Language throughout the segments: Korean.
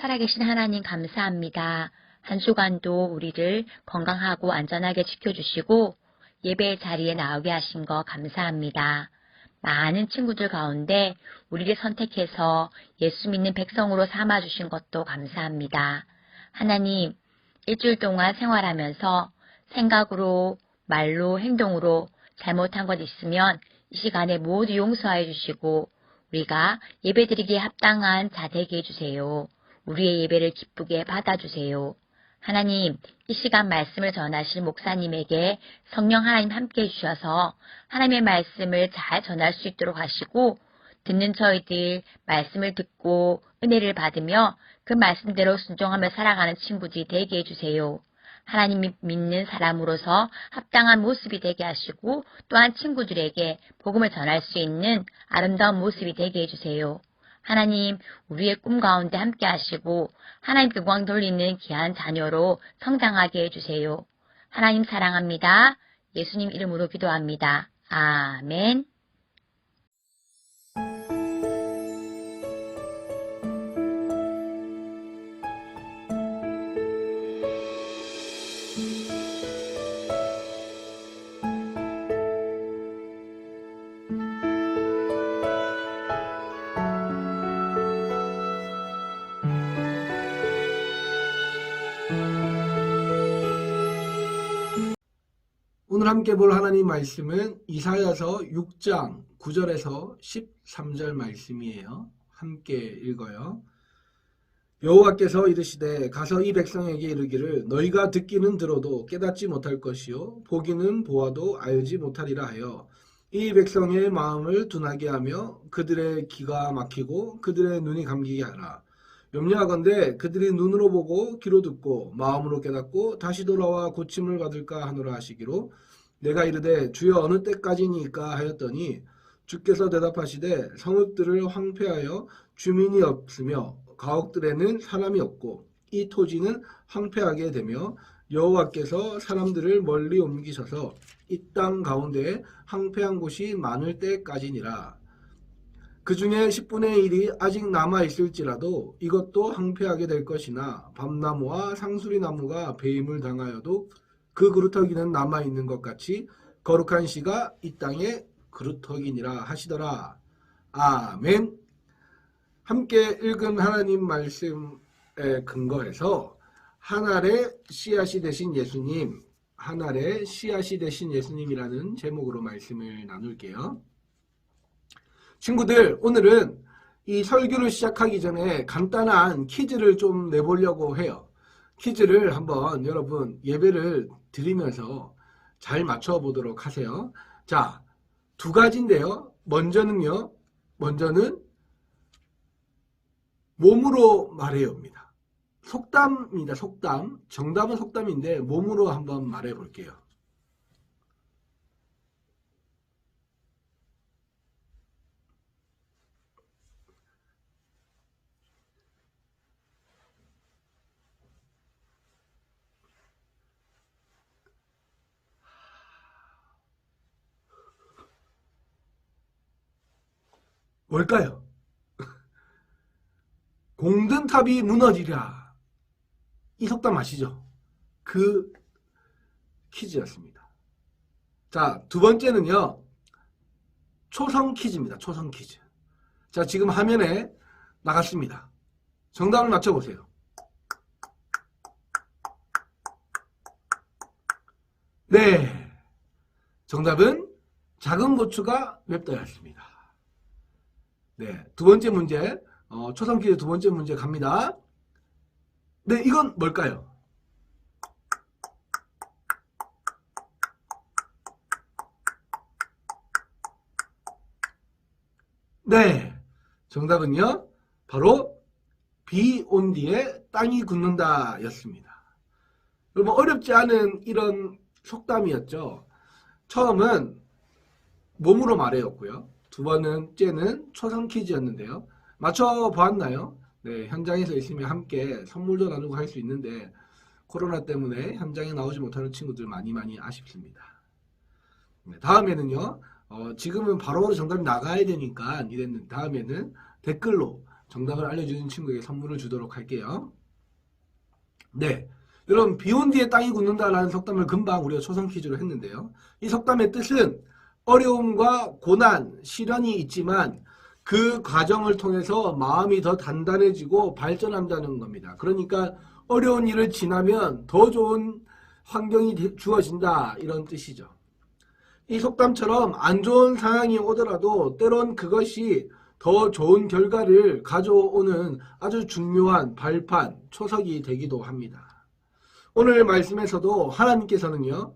살아계신 하나님 감사합니다. 한 주간도 우리를 건강하고 안전하게 지켜주시고 예배 자리에 나오게 하신 거 감사합니다. 많은 친구들 가운데 우리를 선택해서 예수 믿는 백성으로 삼아주신 것도 감사합니다. 하나님, 일주일 동안 생활하면서 생각으로, 말로, 행동으로 잘못한 것 있으면 이 시간에 모두 용서해 주시고 우리가 예배드리기에 합당한 자 되게 해주세요. 우리의 예배를 기쁘게 받아주세요. 하나님, 이 시간 말씀을 전하실 목사님에게 성령 하나님 함께 해주셔서 하나님의 말씀을 잘 전할 수 있도록 하시고 듣는 저희들 말씀을 듣고 은혜를 받으며 그 말씀대로 순종하며 살아가는 친구들이 되게 해주세요. 하나님이 믿는 사람으로서 합당한 모습이 되게 하시고 또한 친구들에게 복음을 전할 수 있는 아름다운 모습이 되게 해주세요. 하나님, 우리의 꿈 가운데 함께 하시고 하나님 영광 돌리는 귀한 자녀로 성장하게 해주세요. 하나님 사랑합니다. 예수님 이름으로 기도합니다. 아멘. 오늘 함께 볼 하나님 말씀은 이사야서 6장 9절에서 13절 말씀이에요. 함께 읽어요. 여호와께서 이르시되 가서 이 백성에게 이르기를 너희가 듣기는 들어도 깨닫지 못할 것이요 보기는 보아도 알지 못하리라 하여 이 백성의 마음을 둔하게 하며 그들의 귀가 막히고 그들의 눈이 감기게 하라. 염려하건대 그들이 눈으로 보고 귀로 듣고 마음으로 깨닫고 다시 돌아와 고침을 받을까 하노라 하시기로 내가 이르되 주여 어느 때까지니까 하였더니 주께서 대답하시되 성읍들을 황폐하여 주민이 없으며 가옥들에는 사람이 없고 이 토지는 황폐하게 되며 여호와께서 사람들을 멀리 옮기셔서 이 땅 가운데에 황폐한 곳이 많을 때까지니라. 그 중에 10분의 1이 아직 남아 있을지라도 이것도 황폐하게 될 것이나 밤나무와 상수리나무가 배임을 당하여도 그 그루터기는 남아 있는 것 같이 거룩한 씨가 이 땅에 그루터기니라 하시더라. 아멘. 함께 읽은 하나님 말씀에 근거해서 하늘의 씨앗이 되신 예수님, 하늘의 씨앗이 되신 예수님이라는 제목으로 말씀을 나눌게요. 친구들, 오늘은 이 설교를 시작하기 전에 간단한 퀴즈를 좀 내보려고 해요. 퀴즈를 한번 여러분 예배를 드리면서 잘 맞춰보도록 하세요. 자, 두 가지인데요. 먼저는요, 먼저는 몸으로 말해요입니다. 속담입니다. 속담. 정답은 속담인데 몸으로 한번 말해 볼게요. 뭘까요? 공든탑이 무너지랴. 이 속담 아시죠? 그 퀴즈였습니다. 자, 두 번째는요. 초성 퀴즈입니다. 초성 퀴즈. 자, 지금 화면에 나갔습니다. 정답을 맞춰보세요. 네. 정답은 작은 고추가 맵다였습니다. 네. 두 번째 문제. 어, 초성 퀴즈 두 번째 문제 갑니다. 네, 이건 뭘까요? 네, 정답은요, 바로 비 온 뒤에 땅이 굳는다 였습니다. 여러분, 어렵지 않은 이런 속담이었죠. 처음은 몸으로 말해였고요. 두 번째는 초성 퀴즈였는데요. 맞춰 보았나요? 네, 현장에서 있으면 함께 선물도 나누고 할 수 있는데 코로나 때문에 현장에 나오지 못하는 친구들 많이 많이 아쉽습니다. 네, 다음에는요. 어, 지금은 바로바로 정답이 나가야 되니까 이랬는데 다음에는 댓글로 정답을 알려주는 친구에게 선물을 주도록 할게요. 네. 여러분, 비온 뒤에 땅이 굳는다라는 속담을 금방 우리가 초성 퀴즈로 했는데요. 이 속담의 뜻은 어려움과 고난, 시련이 있지만 그 과정을 통해서 마음이 더 단단해지고 발전한다는 겁니다. 그러니까 어려운 일을 지나면 더 좋은 환경이 되- 주어진다. 이런 뜻이죠. 이 속담처럼 안 좋은 상황이 오더라도 때론 그것이 더 좋은 결과를 가져오는 아주 중요한 발판, 초석이 되기도 합니다. 오늘 말씀에서도 하나님께서는요,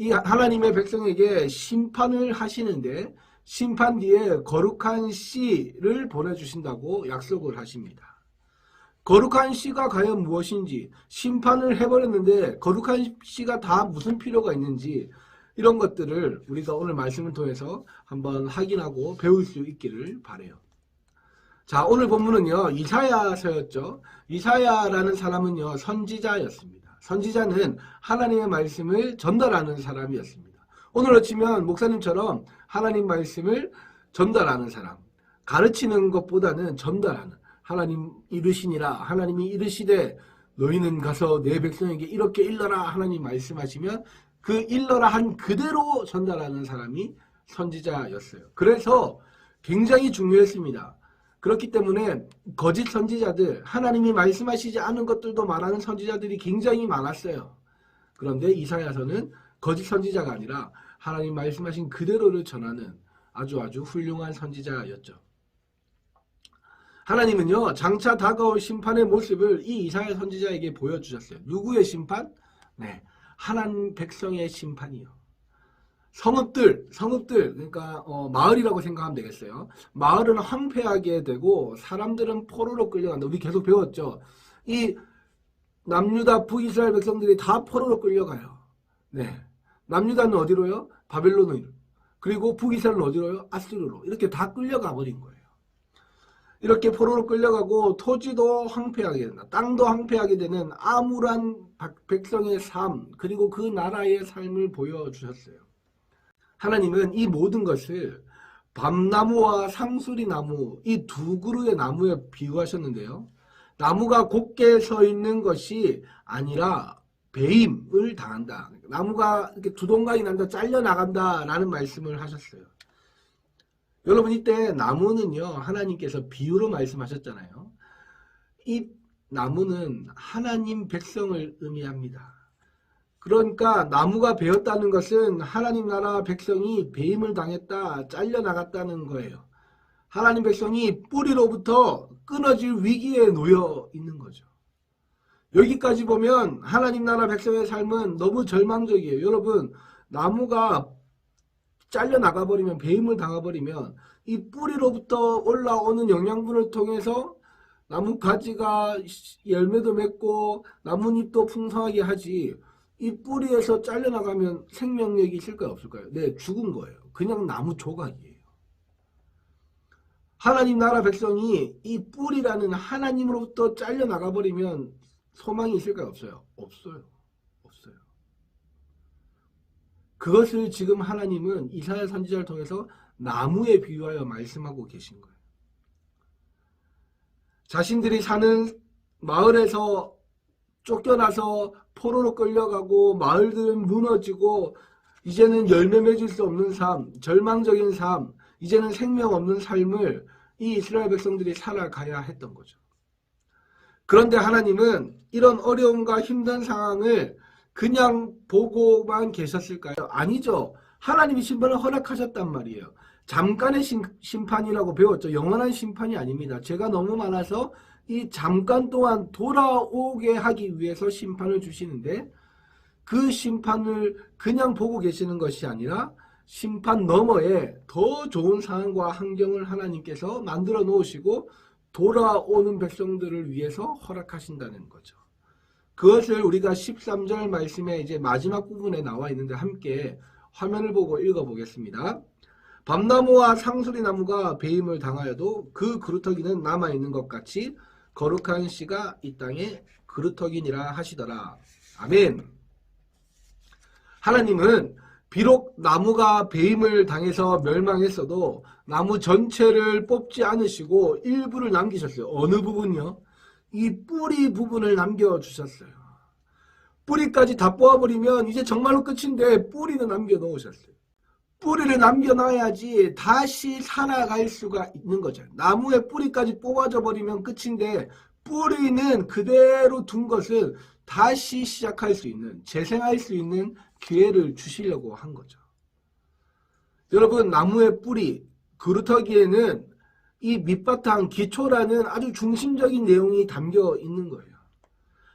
이 하나님의 백성에게 심판을 하시는데 심판 뒤에 거룩한 씨를 보내주신다고 약속을 하십니다. 거룩한 씨가 과연 무엇인지 심판을 해버렸는데 거룩한 씨가 다 무슨 필요가 있는지 이런 것들을 우리가 오늘 말씀을 통해서 한번 확인하고 배울 수 있기를 바래요. 자, 오늘 본문은요, 이사야서였죠. 이사야라는 사람은요, 선지자였습니다. 선지자는 하나님의 말씀을 전달하는 사람이었습니다. 오늘 치면 목사님처럼 하나님 말씀을 전달하는 사람, 가르치는 것보다는 전달하는 하나님 이르시니라 하나님이 이르시되 너희는 가서 내 백성에게 이렇게 일러라 하나님 말씀하시면 그 일러라 한 그대로 전달하는 사람이 선지자였어요. 그래서 굉장히 중요했습니다. 그렇기 때문에 거짓 선지자들, 하나님이 말씀하시지 않은 것들도 말하는 선지자들이 굉장히 많았어요. 그런데 이사야서는 거짓 선지자가 아니라 하나님 말씀하신 그대로를 전하는 아주 아주 훌륭한 선지자였죠. 하나님은요, 장차 다가올 심판의 모습을 이 이사야 선지자에게 보여주셨어요. 누구의 심판? 네. 하나님 백성의 심판이요. 성읍들, 성읍들, 그러니까 어, 마을이라고 생각하면 되겠어요. 마을은 황폐하게 되고 사람들은 포로로 끌려간다. 우리 계속 배웠죠. 이 남유다 북이스라엘 백성들이 다 포로로 끌려가요. 네. 남유다는 어디로요? 바벨론으로. 그리고 북이스라엘은 어디로요? 아스르로. 이렇게 다 끌려가 버린 거예요. 이렇게 포로로 끌려가고 토지도 황폐하게 된다. 땅도 황폐하게 되는 암울한 박- 백성의 삶, 그리고 그 나라의 삶을 보여주셨어요. 하나님은 이 모든 것을 밤나무와 상수리 나무, 이 두 그루의 나무에 비유하셨는데요. 나무가 곧게 서 있는 것이 아니라 배임을 당한다. 나무가 이렇게 두동강이 난다, 잘려 나간다라는 말씀을 하셨어요. 여러분 이때 나무는요 하나님께서 비유로 말씀하셨잖아요. 이 나무는 하나님 백성을 의미합니다. 그러니까 나무가 베었다는 것은 하나님 나라 백성이 배임을 당했다, 잘려나갔다는 거예요. 하나님 백성이 뿌리로부터 끊어질 위기에 놓여 있는 거죠. 여기까지 보면 하나님 나라 백성의 삶은 너무 절망적이에요. 여러분 나무가 잘려 나가버리면 배임을 당해버리면 이 뿌리로부터 올라오는 영양분을 통해서 나무 가지가 열매도 맺고 나뭇잎도 풍성하게 하지 이 뿌리에서 잘려 나가면 생명력이 있을까요 없을까요? 네 죽은 거예요. 그냥 나무 조각이에요. 하나님 나라 백성이 이 뿌리라는 하나님으로부터 잘려 나가버리면 소망이 있을까요 없어요? 없어요. 없어요. 그것을 지금 하나님은 이사야 선지자를 통해서 나무에 비유하여 말씀하고 계신 거예요. 자신들이 사는 마을에서 쫓겨나서 포로로 끌려가고 마을들은 무너지고 이제는 열매 맺을 수 없는 삶, 절망적인 삶, 이제는 생명 없는 삶을 이 이스라엘 백성들이 살아가야 했던 거죠. 그런데 하나님은 이런 어려움과 힘든 상황을 그냥 보고만 계셨을까요? 아니죠. 하나님이 심판을 허락하셨단 말이에요. 잠깐의 심, 심판이라고 배웠죠. 영원한 심판이 아닙니다. 제가 너무 많아서 이 잠깐 동안 돌아오게 하기 위해서 심판을 주시는데 그 심판을 그냥 보고 계시는 것이 아니라 심판 너머에 더 좋은 상황과 환경을 하나님께서 만들어 놓으시고 돌아오는 백성들을 위해서 허락하신다는 거죠. 그것을 우리가 13절 말씀에 이제 마지막 부분에 나와 있는데 함께 화면을 보고 읽어 보겠습니다. 밤나무와 상수리 나무가 배임을 당하여도 그 그루터기는 남아 있는 것 같이 거룩한 씨가 이 땅에 그루터기니라 하시더라. 아멘. 하나님은 비록 나무가 배임을 당해서 멸망했어도 나무 전체를 뽑지 않으시고 일부를 남기셨어요. 어느 부분요? 이 뿌리 부분을 남겨주셨어요. 뿌리까지 다 뽑아버리면 이제 정말로 끝인데 뿌리는 남겨놓으셨어요. 뿌리를 남겨놔야지 다시 살아갈 수가 있는 거죠. 나무의 뿌리까지 뽑아져 버리면 끝인데 뿌리는 그대로 둔 것은 다시 시작할 수 있는, 재생할 수 있는 기회를 주시려고 한 거죠. 여러분, 나무의 뿌리, 그루터기에는 이 밑바탕, 기초라는 아주 중심적인 내용이 담겨 있는 거예요.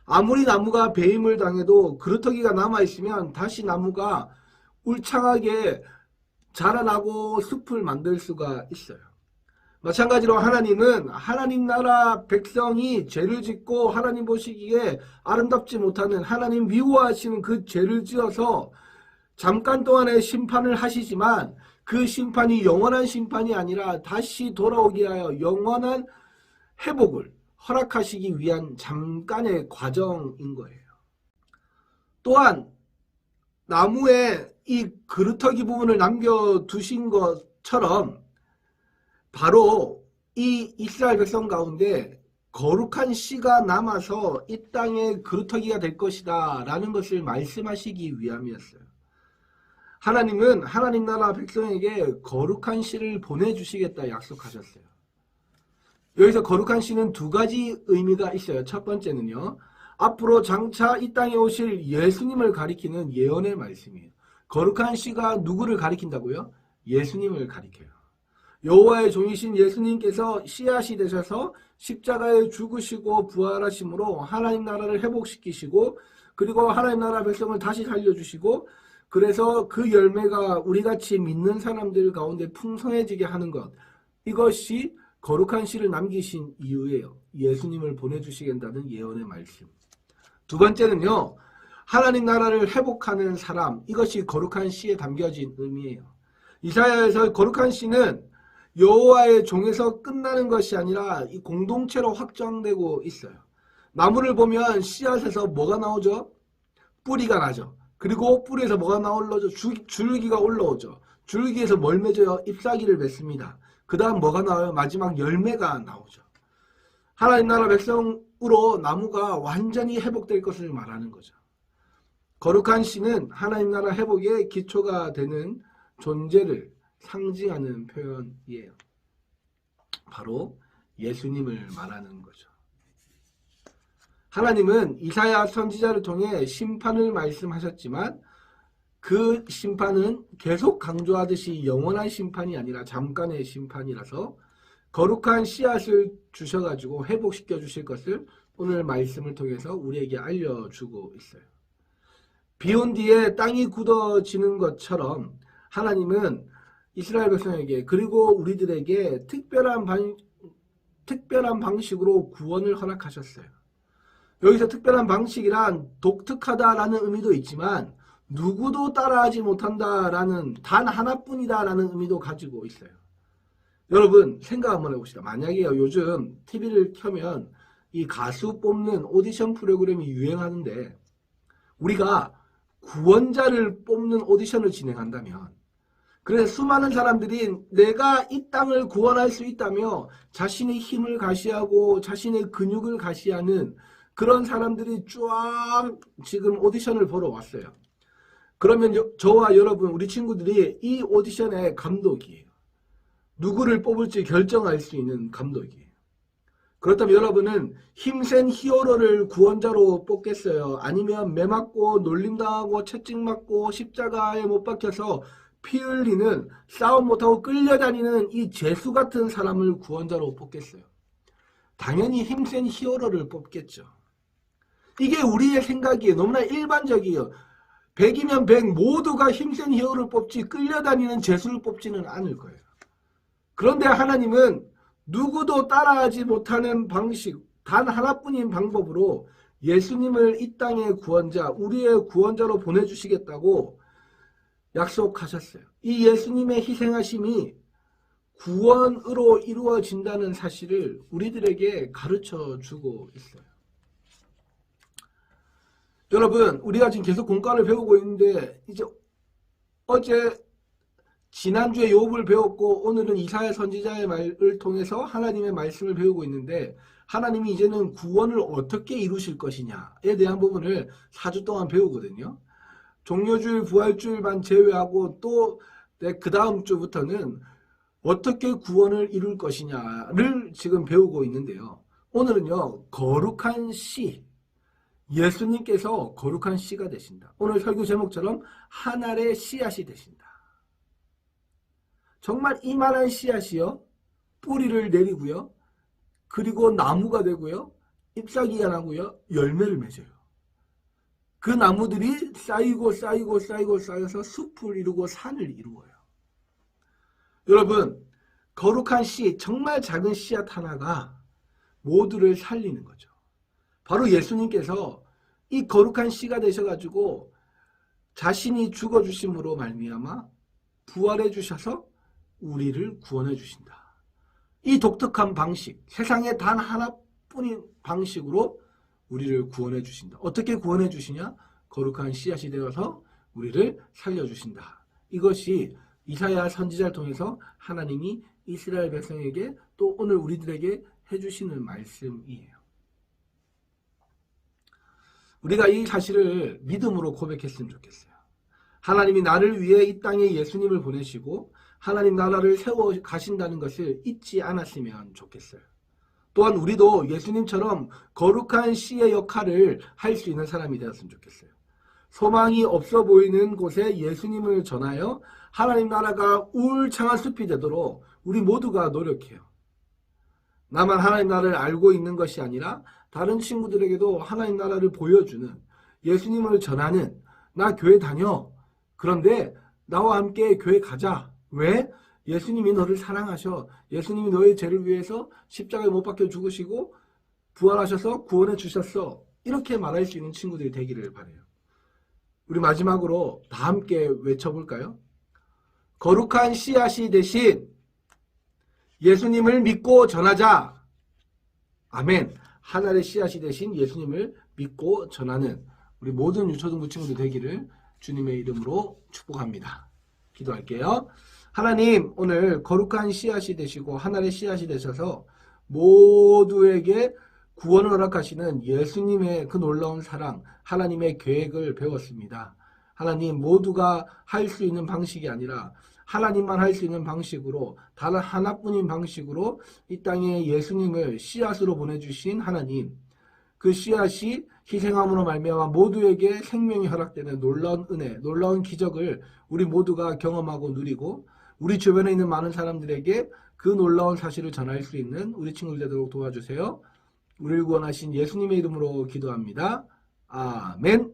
아무리 나무가 배임을 당해도 그루터기가 남아있으면 다시 나무가 울창하게 자라나고 숲을 만들 수가 있어요. 마찬가지로 하나님은 하나님 나라 백성이 죄를 짓고 하나님 보시기에 아름답지 못하는 하나님 미워하시는 그 죄를 지어서 잠깐 동안의 심판을 하시지만 그 심판이 영원한 심판이 아니라 다시 돌아오게 하여 영원한 회복을 허락하시기 위한 잠깐의 과정인 거예요. 또한 나무에 이 그루터기 부분을 남겨두신 것처럼 바로 이 이스라엘 백성 가운데 거룩한 씨가 남아서 이 땅의 그루터기가 될 것이다 라는 것을 말씀하시기 위함이었어요. 하나님은 하나님 나라 백성에게 거룩한 씨를 보내주시겠다 약속하셨어요. 여기서 거룩한 씨는 두 가지 의미가 있어요. 첫 번째는요. 앞으로 장차 이 땅에 오실 예수님을 가리키는 예언의 말씀이에요. 거룩한 씨가 누구를 가리킨다고요? 예수님을 가리켜요. 여호와의 종이신 예수님께서 씨앗이 되셔서 십자가에 죽으시고 부활하심으로 하나님 나라를 회복시키시고 그리고 하나님 나라 백성을 다시 살려주시고 그래서 그 열매가 우리같이 믿는 사람들 가운데 풍성해지게 하는 것 이것이 거룩한 씨를 남기신 이유예요. 예수님을 보내주시겠다는 예언의 말씀. 두 번째는요. 하나님 나라를 회복하는 사람 이것이 거룩한 씨에 담겨진 의미예요. 이사야에서 거룩한 씨는 여호와의 종에서 끝나는 것이 아니라 이 공동체로 확장되고 있어요. 나무를 보면 씨앗에서 뭐가 나오죠? 뿌리가 나죠. 그리고 뿌리에서 뭐가 나올라죠? 줄기가 올라오죠. 줄기에서 뭘 맺어요? 잎사귀를 맺습니다. 그 다음 뭐가 나와요? 마지막 열매가 나오죠. 하나님 나라 백성으로 나무가 완전히 회복될 것을 말하는 거죠. 거룩한 씨는 하나님 나라 회복의 기초가 되는 존재를 상징하는 표현이에요. 바로 예수님을 말하는 거죠. 하나님은 이사야 선지자를 통해 심판을 말씀하셨지만 그 심판은 계속 강조하듯이 영원한 심판이 아니라 잠깐의 심판이라서 거룩한 씨앗을 주셔가지고 회복시켜 주실 것을 오늘 말씀을 통해서 우리에게 알려주고 있어요. 비온 뒤에 땅이 굳어지는 것처럼 하나님은 이스라엘 백성에게 그리고 우리들에게 특별한 방, 특별한 방식으로 구원을 허락하셨어요. 여기서 특별한 방식이란 독특하다라는 의미도 있지만 누구도 따라하지 못한다라는 단 하나뿐이다라는 의미도 가지고 있어요. 여러분 생각 한번 해봅시다. 만약에요 요즘 TV를 켜면 이 가수 뽑는 오디션 프로그램이 유행하는데 우리가 구원자를 뽑는 오디션을 진행한다면 그래서 수많은 사람들이 내가 이 땅을 구원할 수 있다며 자신의 힘을 가시하고 자신의 근육을 가시하는 그런 사람들이 쫙 지금 오디션을 보러 왔어요. 그러면 여, 저와 여러분 우리 친구들이 이 오디션의 감독이에요. 누구를 뽑을지 결정할 수 있는 감독이에요. 그렇다면 여러분은 힘센 히어로를 구원자로 뽑겠어요? 아니면 매 맞고 놀림당하고 채찍 맞고 십자가에 못 박혀서 피 흘리는 싸움 못하고 끌려다니는 이 죄수 같은 사람을 구원자로 뽑겠어요? 당연히 힘센 히어로를 뽑겠죠. 이게 우리의 생각이에요. 너무나 일반적이에요. 100이면 100 모두가 힘센 히어로를 뽑지 끌려다니는 죄수를 뽑지는 않을 거예요. 그런데 하나님은 누구도 따라하지 못하는 방식, 단 하나뿐인 방법으로 예수님을 이 땅의 구원자, 우리의 구원자로 보내주시겠다고 약속하셨어요. 이 예수님의 희생하심이 구원으로 이루어진다는 사실을 우리들에게 가르쳐 주고 있어요. 여러분, 우리가 지금 계속 공과를 배우고 있는데, 이제 어제 지난주에 욥을 배웠고 오늘은 이사야 선지자의 말을 통해서 하나님의 말씀을 배우고 있는데 하나님이 이제는 구원을 어떻게 이루실 것이냐에 대한 부분을 4주 동안 배우거든요. 종료주일, 부활주일만 제외하고 또 그 다음 주부터는 어떻게 구원을 이룰 것이냐를 지금 배우고 있는데요. 오늘은요, 거룩한 씨, 예수님께서 거룩한 씨가 되신다. 오늘 설교 제목처럼 한 알의 씨앗이 되신다. 정말 이만한 씨앗이요, 뿌리를 내리고요, 그리고 나무가 되고요, 잎사귀가 나고요, 열매를 맺어요. 그 나무들이 쌓이고 쌓이고 쌓이고 쌓여서 숲을 이루고 산을 이루어요. 여러분, 거룩한 씨, 정말 작은 씨앗 하나가 모두를 살리는 거죠. 바로 예수님께서 이 거룩한 씨가 되셔가지고 자신이 죽어주심으로 말미암아 부활해 주셔서 우리를 구원해 주신다. 이 독특한 방식, 세상에 단 하나뿐인 방식으로 우리를 구원해 주신다. 어떻게 구원해 주시냐? 거룩한 씨앗이 되어서 우리를 살려 주신다. 이것이 이사야 선지자를 통해서 하나님이 이스라엘 백성에게 또 오늘 우리들에게 해주시는 말씀이에요. 우리가 이 사실을 믿음으로 고백했으면 좋겠어요. 하나님이 나를 위해 이 땅에 예수님을 보내시고 하나님 나라를 세워 가신다는 것을 잊지 않았으면 좋겠어요. 또한 우리도 예수님처럼 거룩한 씨의 역할을 할 수 있는 사람이 되었으면 좋겠어요. 소망이 없어 보이는 곳에 예수님을 전하여 하나님 나라가 울창한 숲이 되도록 우리 모두가 노력해요. 나만 하나님 나라를 알고 있는 것이 아니라 다른 친구들에게도 하나님 나라를 보여주는 예수님을 전하는 나 교회 다녀. 그런데 나와 함께 교회 가자. 왜? 예수님이 너를 사랑하셔. 예수님이 너의 죄를 위해서 십자가에 못 박혀 죽으시고 부활하셔서 구원해 주셨어. 이렇게 말할 수 있는 친구들이 되기를 바래요. 우리 마지막으로 다 함께 외쳐볼까요? 거룩한 씨앗이 대신 예수님을 믿고 전하자. 아멘. 하나의 씨앗이 대신 예수님을 믿고 전하는 우리 모든 유초등부 친구들 되기를 주님의 이름으로 축복합니다. 기도할게요. 하나님, 오늘 거룩한 씨앗이 되시고 하나의 씨앗이 되셔서 모두에게 구원을 허락하시는 예수님의 그 놀라운 사랑, 하나님의 계획을 배웠습니다. 하나님 모두가 할 수 있는 방식이 아니라 하나님만 할 수 있는 방식으로 단 하나뿐인 방식으로 이 땅에 예수님을 씨앗으로 보내주신 하나님 그 씨앗이 희생함으로 말미암아 모두에게 생명이 허락되는 놀라운 은혜, 놀라운 기적을 우리 모두가 경험하고 누리고 우리 주변에 있는 많은 사람들에게 그 놀라운 사실을 전할 수 있는 우리 친구들 되도록 도와주세요. 우리를 구원하신 예수님의 이름으로 기도합니다. 아멘.